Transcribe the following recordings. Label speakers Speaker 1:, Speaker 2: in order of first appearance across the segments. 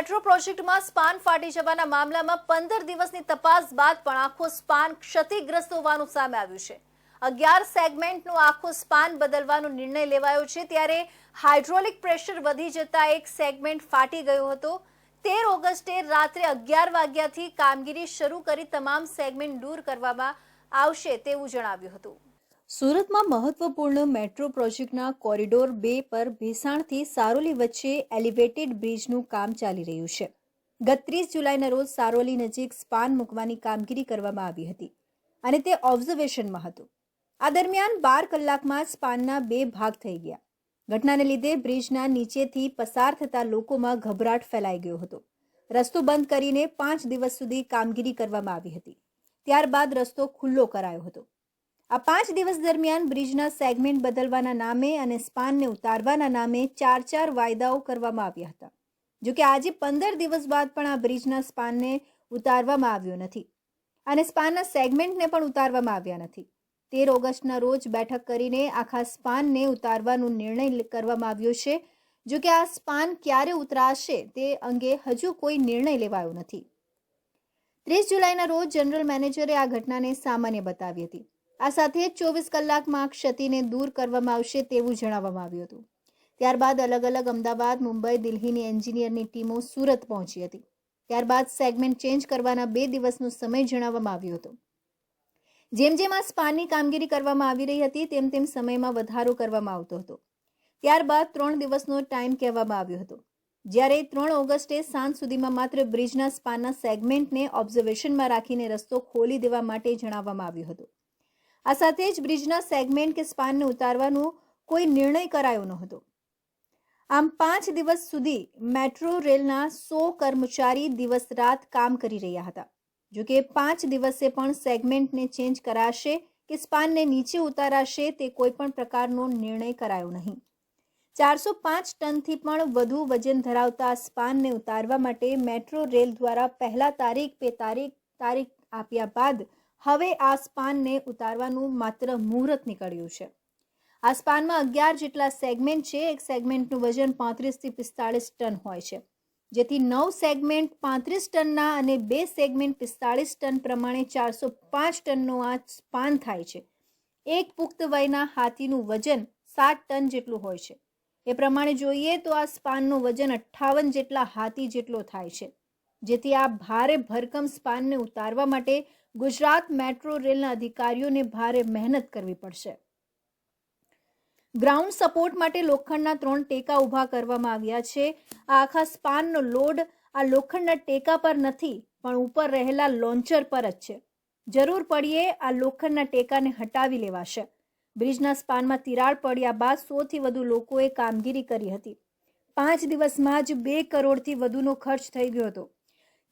Speaker 1: Metro પ્રોજેક્ટમાં span ફાટી જવાના મામલામાં પંદર દિવસની તપાસ બાદ પણ આખો સ્પાન ક્ષતિગ્રસ્ત હોવાનું સામે આવ્યું છે. અગિયાર સેગમેન્ટનો આખો સ્પાન બદલવાનો નિર્ણય લેવાયો છે ત્યારે હાઇડ્રોલિક પ્રેશર વધી જતા એક સેગમેન્ટ ફાટી ગયો હતો. તેર ઓગસ્ટે રાત્રે અગિયાર વાગ્યાથી કામગીરી શરૂ કરી તમામ સેગમેન્ટ દૂર કરવામાં આવશે તેવું જણાવ્યું હતું. સુરતમાં મહત્વપૂર્ણ મેટ્રો પ્રોજેક્ટના કોરિડોર બે પર ભેસાણથી સારોલી વચ્ચે એલિવેટેડ બ્રિજનું કામ ચાલી રહ્યું છે. ગત ત્રીસ જુલાઈના રોજ સારોલી નજીક સ્પાન મૂકવાની કામગીરી કરવામાં આવી હતી અને તે ઓબ્ઝર્વેશનમાં હતું. આ દરમિયાન બાર કલાકમાં સ્પાનના બે ભાગ થઈ ગયા. ઘટનાને લીધે બ્રિજના નીચેથી પસાર થતા લોકોમાં ગભરાટ ફેલાઈ ગયો હતો. રસ્તો બંધ કરીને પાંચ દિવસ સુધી કામગીરી કરવામાં આવી હતી. ત્યારબાદ રસ્તો ખુલ્લો કરાયો હતો. આ પાંચ દિવસ દરમિયાન બ્રિજના સેગમેન્ટ બદલવાના નામે અને સ્પાનને ઉતારવાના નામે ચાર ચાર વાયદાઓ કરવામાં આવ્યા હતા. જોકે આજે પંદર દિવસ બાદ પણ આ બ્રિજના સ્પાનને ઉતારવામાં આવ્યો નથી અને સ્પાનના સેગમેન્ટને પણ ઉતારવામાં આવ્યા નથી. તેર ઓગસ્ટના રોજ બેઠક કરીને આખા સ્પાનને ઉતારવાનો નિર્ણય કરવામાં આવ્યો છે. જો કે આ સ્પાન ક્યારે ઉતરાશે તે અંગે હજુ કોઈ નિર્ણય લેવાયો નથી. ત્રીસ જુલાઈના રોજ જનરલ મેનેજરે આ ઘટનાને સામાન્ય બતાવી હતી. આ સાથે જ ચોવીસ કલાકમાં ક્ષતિને દૂર કરવામાં આવશે તેવું જણાવવામાં આવ્યું હતું. ત્યારબાદ અલગ અલગ અમદાવાદ, મુંબઈ, દિલ્હીની એન્જિનિયરની ટીમો સુરત પહોંચી હતી. ત્યારબાદ સેગમેન્ટ ચેન્જ કરવાના બે દિવસનો સમય જણાવવામાં આવ્યો હતો. જેમ જેમ આ સ્પાનની કામગીરી કરવામાં આવી રહી હતી, તેમ તેમ સમયમાં વધારો કરવામાં આવતો હતો. ત્યારબાદ ત્રણ દિવસનો ટાઈમ કહેવામાં આવ્યો હતો. જ્યારે ત્રણ ઓગસ્ટે સાંજ સુધીમાં માત્ર બ્રિજના સ્પાનના સેગમેન્ટને ઓબ્ઝર્વેશનમાં રાખીને રસ્તો ખોલી દેવા માટે જણાવવામાં આવ્યું હતું. આ સાથે જ બ્રિજના સેગમેન્ટ કે સ્પાનને ઉતારવાનો કોઈ નિર્ણય કરાયો ન હતો આમ પાંચ દિવસ સુધી મેટ્રો રેલના સો કર્મચારી દિવસ રાત કામ કરી રહ્યા હતા. જો કે પાંચ દિવસે પણ સેગમેન્ટને ચેન્જ કરાશે કે સ્પાનને નીચે ઉતારાશે તે કોઈ પણ પ્રકારનો નિર્ણય કરાયો નહીં. ચારસો પાંચ ટનથી પણ વધુ વજન ધરાવતા સ્પાનને ઉતારવા માટે મેટ્રો રેલ દ્વારા પહેલા તારીખ બે તારીખ તારીખ આપ્યા બાદ હવે આ સ્પાનને ઉતારવાનું માત્ર મુહૂર્ત નીકળ્યું છે. આ સ્પાનમાં અગિયાર જેટલા સેગમેન્ટ છે, એક સેગમેન્ટનું વજન પાંત્રીસથી પિસ્તાળીસ ટન હોય છે. જેથી નવ સેગમેન્ટ પાંત્રીસ ટનના અને બે સેગમેન્ટ પિસ્તાળીસ ટન પ્રમાણે ચારસો પાંચ ટનનો આ સ્પાન થાય છે. એક પુખ્ત વયના હાથીનું વજન સાત ટન જેટલું હોય છે. એ પ્રમાણે જોઈએ તો આ સ્પાનનું વજન અઠ્ઠાવન જેટલા હાથી જેટલો થાય છે. જેથી આ ભારે ભરકમ સ્પાનને ઉતારવા માટે ગુજરાત મેટ્રો રેલના અધિકારીઓને ભારે મહેનત કરવી પડશે. ગ્રાઉન્ડ સપોર્ટ માટે લોખંડના ત્રણ ટેકા ઊભા કરવામાં આવ્યા છે. આ આખા સ્પાનનો લોડ આ લોખંડના ટેકા પર નથી, પણ ઉપર રહેલા લોન્ચર પર જ છે. જરૂર પડીએ આ લોખંડના ટેકાને હટાવી લેવાશે. બ્રિજના સ્પાનમાં તિરાડ પડ્યા બાદ સોથી વધુ લોકોએ કામગીરી કરી હતી. પાંચ દિવસમાં જ બે કરોડથી વધુનો ખર્ચ થઈ ગયો હતો.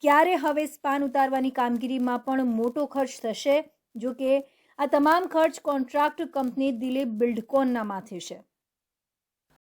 Speaker 1: ક્યારે હવે સ્પાન ઉતારવાની કામગીરીમાં પણ મોટો ખર્ચ થશે? જો કે આ તમામ ખર્ચ કોન્ટ્રાક્ટ કંપની દિલીપ બિલ્ડકોનના માથે છે.